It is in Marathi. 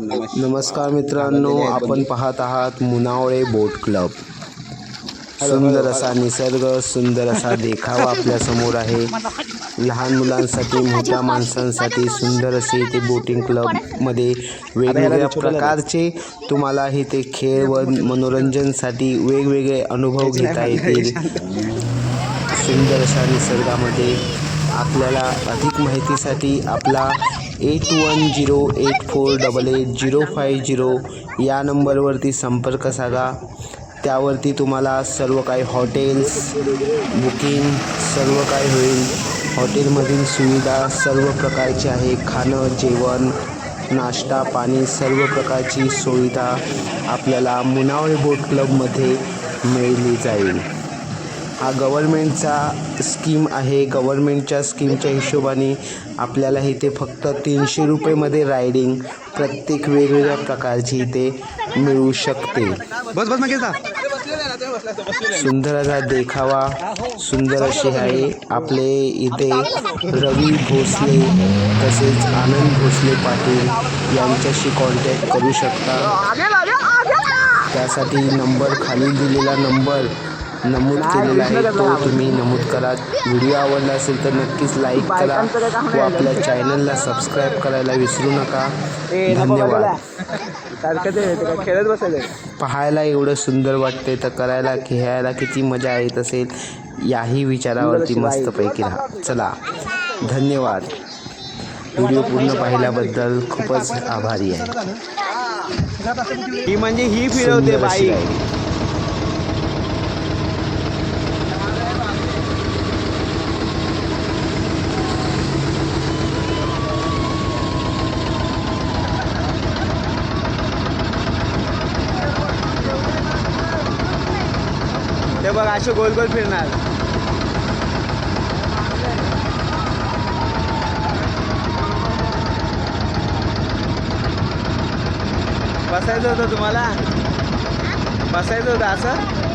नमस्कार मित्रांनो आपण पाहत आहात मुनावळे बोट क्लब. सुंदर असा निसर्ग सुंदर असा देखावा आपल्यासमोर आहे. लहान मुलांसाठी मोठ्या माणसांसाठी सुंदर असे इथे बोटिंग क्लबमध्ये वेगवेगळ्या प्रकारचे तुम्हाला इथे खेळ व मनोरंजनसाठी वेगवेगळे अनुभव घेता येतील. सुंदर अशा निसर्गामध्ये आपल्याला अधिक माहितीसाठी आपला eight one zero eight four double eight zero five zero या नंबरवरती संपर्क साधा. त्यावरती तुम्हाला सर्व काही हॉटेल्स बुकिंग सर्व काही होईल. हॉटेलमधील सुविधा सर्व प्रकारची आहे. खाणं जेवण नाश्ता पाणी सर्व प्रकारची सुविधा आपल्याला मुनावळे बोट क्लबमध्ये मिळली जाईल. हा गव्हर्मेंटचा स्कीम आहे. गव्हर्मेंटच्या स्कीमच्या हिशोबाने आपल्याला इथे फक्त तीनशे रुपयेमध्ये रायडिंग प्रत्येक वेगवेगळ्या प्रकारची इथे मिळू शकते. बस बस सुंदर असा देखावा सुंदर अशी आहे. आपले इथे रवी भोसले तसेच आनंद भोसले पाटील यांच्याशी कॉन्टॅक्ट करू शकता. त्यासाठी नंबर खाली दिलेला नंबर नमूद केलेला आहे तो तुम्ही नमूद करा. व्हिडिओ आवडला असेल तर नक्कीच लाईक करा. व आपल्या चॅनलला सबस्क्राईब करायला विसरू नका. धन्यवाद. पाहायला एवढं सुंदर वाटते तर करायला खेळायला किती मजा येत असेल याही विचारावरती मस्तपैकी राहा. चला धन्यवाद. व्हिडिओ पूर्ण पाहिल्याबद्दल खूपच आभारी आहे. ही म्हणजे ही फिरवते बाई. हे बघ असे गोल गोल फिरणार. बसायचं होतं तुम्हाला? बसायचं होतं असं?